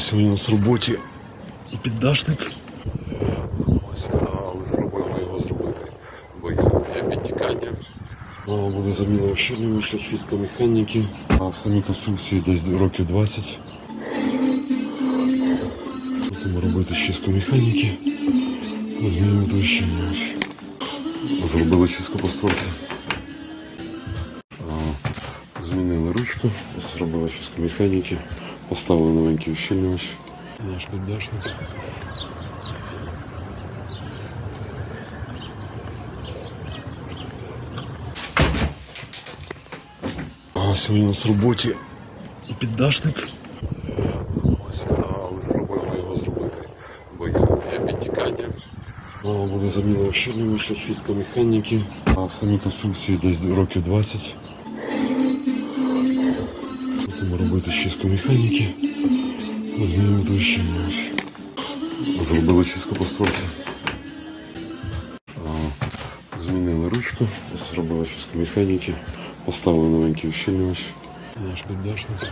сьогодні у нас в роботі піддашник. Ось, але спробуємо його зробити, бо є підтікання. Буде заміна ощільнювача, чистка механіки. А самі конструкції десь років 20. Будемо робити чистку механіки. Змінювати ощільнювач. Зробили чистку по створці. Змінили ручку, зробили чистку механіки, поставили новенький ущільнювач. Наш піддашник. А сьогодні у нас в роботі піддашник. Ось, але спробуємо його зробити, бо є, є підтікання. А, Буде заміна ощільнювача, чистка механіки. А самі конструкції десь років 20. Будемо робити чистку механіки. Змінювати ощільнювач. Зробили чистку по створці. А, Змінили ручку, зробили чистку механіки, поставили новенький ущільнювач. Наш піддашник.